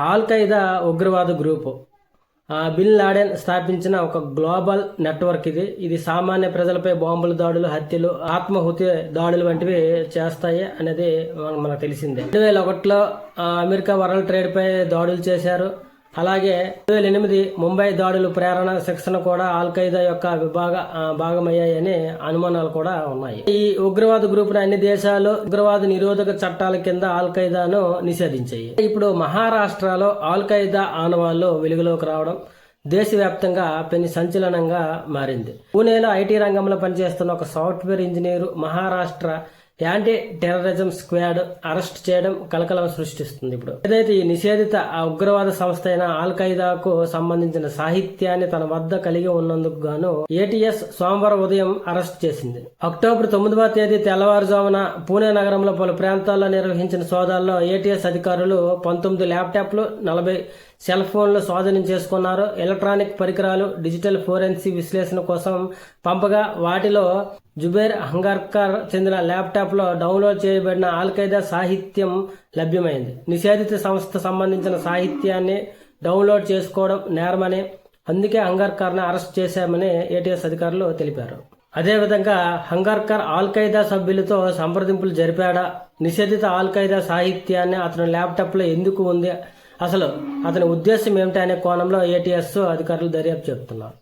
All Qaeda ఉగ్రవాద group. బిల్ bin Laden స్థాపించిన ఒక గ్లోబల్ నెట్వర్క్ ఇది. ఇది సామాన్య ప్రజలపై బాంబుల దాడులు హత్యలు ఆత్మహుతి దాడులు వంటివి చేస్తాయి అనేది మనకు తెలిసిందే. రెండు వేల ఒకటిలో అమెరికా వరల్డ్ ట్రేడ్ పై దాడులు చేశారు. అలాగే రెండు వేల ఎనిమిది ముంబై దాడులు ప్రేరణ శిక్షణ కూడా ఆల్ ఖైదా యొక్క విభాగ భాగమయ్యాయని అనుమానాలు కూడా ఉన్నాయి. ఈ ఉగ్రవాద గ్రూపును అన్ని దేశాలు ఉగ్రవాద నిరోధక చట్టాల కింద ఆల్ ఖైదాను నిషేధించాయి. ఇప్పుడు మహారాష్ట్రలో ఆల్ ఖైదా ఆనవాళ్ళు వెలుగులోకి రావడం దేశవ్యాప్తంగా పెను సంచలనంగా మారింది. పూణేలో ఐటీ రంగంలో పనిచేస్తున్న ఒక software engineer Maharashtra anti terrorism squad arrest చేయడం కలకలం సృష్టిస్తుంది ఇప్పుడు. ఏదైతే ఈ నిషేధిత ఉగ్రవాద సంస్థ అయిన ఆల్ ఖైదాకు సంబంధించిన సాహిత్యాన్ని తన వద్ద కలిగి ఉన్నందుకు గాను ఏటీఎస్ సోమవారం ఉదయం అరెస్ట్ చేసింది. అక్టోబర్ తొమ్మిదవ తేదీ తెల్లవారుజామున పూణే నగరంలో పలు ప్రాంతాల్లో నిర్వహించిన సోదాల్లో ఏటీఎస్ అధికారులు పంతొమ్మిది ల్యాప్టాప్లు నలభై సెల్ ఫోన్లు స్వాధీనం చేసుకున్నారు. ఎలక్ట్రానిక్ పరికరాలు డిజిటల్ ఫోరెన్సీ విశ్లేషణ కోసం పంపగా వాటిలో జుబేర్ హంగార్కర్ చెందిన ల్యాప్టాప్లో డౌన్లోడ్ చేయబడిన ఆల్ ఖైదా సాహిత్యం లభ్యమైంది. నిషేధిత సంస్థ సంబంధించిన సాహిత్యాన్ని డౌన్లోడ్ చేసుకోవడం నేరమని అందుకే హంగార్కర్ను అరెస్ట్ చేశామని ఏటీఎస్ అధికారులు తెలిపారు. అదేవిధంగా హంగార్కర్ ఆల్ ఖైదా సభ్యులతో సంప్రదింపులు జరిపాడా? నిషేధిత ఆల్ ఖైదా సాహిత్యాన్ని అతని ల్యాప్టాప్లో ఎందుకు ఉంది? అసలు అతని ఉద్దేశం ఏమిటి అనే కోణంలో ఏటీఎస్ అధికారులు దర్యాప్తు చెబుతున్నారు